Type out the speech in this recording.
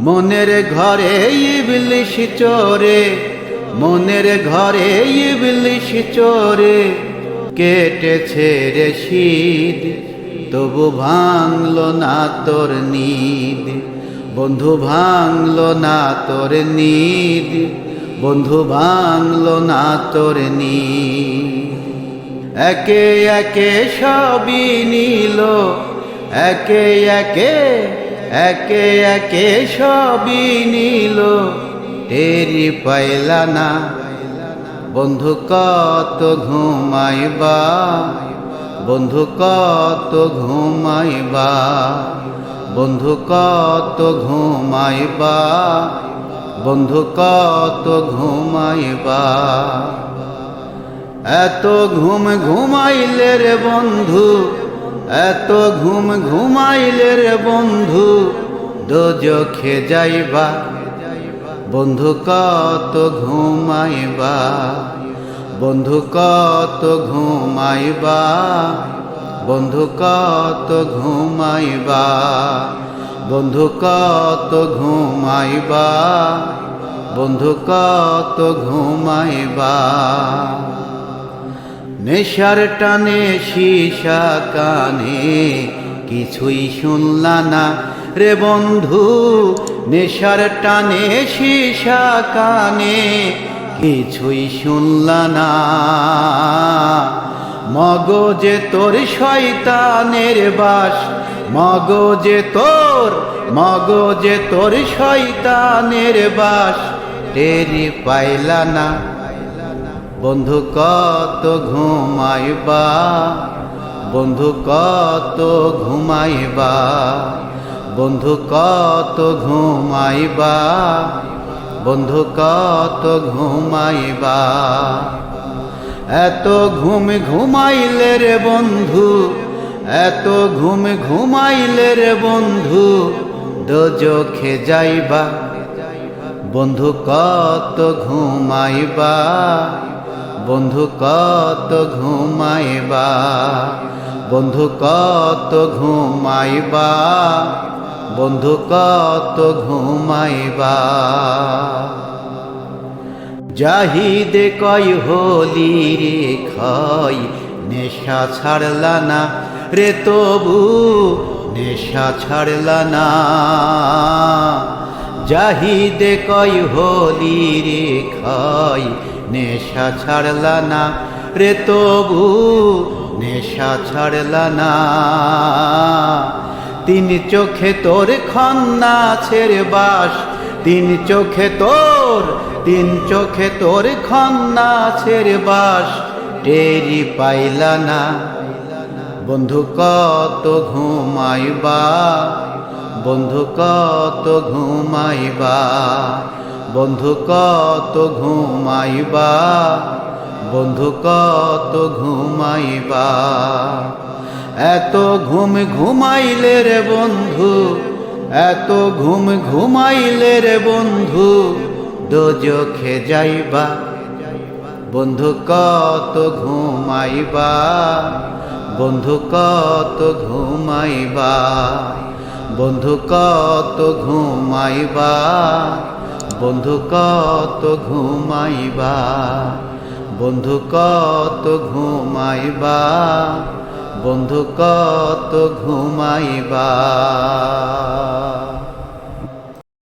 মনের ঘরে ইবলিশ চোরে, মনের ঘরে ইবলিশ চোরে, কেটেছে রে শীত, তবু ভাঙলো না তোর নিদ। বন্ধু ভাঙলো না তোর নিদ, বন্ধু ভাঙলো না তোর নিদ। একে একে সবই নিল, একে একে একে একে সবই নিল, টেরি পাইলা না। বন্ধু কত ঘুমাইবা, বন্ধু কত ঘুমাইবা, বন্ধু কত ঘুমাইবা, বন্ধু কত ঘুমাইবা। এত ঘুম ঘুমাইলে রে বন্ধু এত ঘুম ঘুমাইলে রে বন্ধু, দোজখে যাইবা। বন্ধু, কত ঘুমাইবা? বন্ধু, কত ঘুমাইবা? বন্ধু, কত ঘুমাইবা? বন্ধু, কত ঘুমাইবা? বন্ধু, কত ঘুমাইবা? নেশার টানে সীসা কানে, কিছুই শুনলা না রে বন্ধু। নেশার টানে সীসা কানে, কিছুই শুনলা না। মগজে তোর শয়তানের বাস, মগজে তোর মগজে তোর শয়তানের বাস, টেরি পাইলা না। বন্ধু, কত ঘুমাইবা? বন্ধু, কত ঘুমাইবা? বন্ধু, কত ঘুমাইবা? বন্ধু, কত ঘুমাইবা? এত ঘুম ঘুমাইলে রে বন্ধু, এত ঘুম ঘুমাইলে রে বন্ধু, দোজখে যাইবা। বন্ধু, কত ঘুমাইবা? বন্ধু, কত ঘুমাইবা? বন্ধু, কত ঘুমাইবা? বন্ধু, কত ঘুমাইবা? জাহিদে কয়, হলি রে খয়, নেশা ছাড়লা না রে তবু, নেশা ছাড়লা না। জাহিদে কয়, হলি রে খয় নেশা ছাড়লা না রে তবু, নেশা ছাড়লা না। তিন চোখে তোর খন্না ছেড়ে বাস, তিন চোখে তোর, তিন চোখে তোর খন্না ছেড়ে বাস, টেরি পাইলা না। বন্ধু, কত ঘুমাইবা, বন্ধু, কত ঘুমাইবা। বন্ধু, কত ঘুমাইবা? বন্ধু, কত ঘুমাইবা? এত ঘুম ঘুমাইলে রে বন্ধু, এত ঘুম ঘুমাইলে রে বন্ধু, দোজখে যাইবা। বন্ধু, কত ঘুমাইবা? বন্ধু, কত ঘুমাইবা? বন্ধু, কত ঘুমাইবা? বন্ধু কত ঘুমাইবা? বন্ধু কত ঘুমাইবা? বন্ধু কত ঘুমাইবা?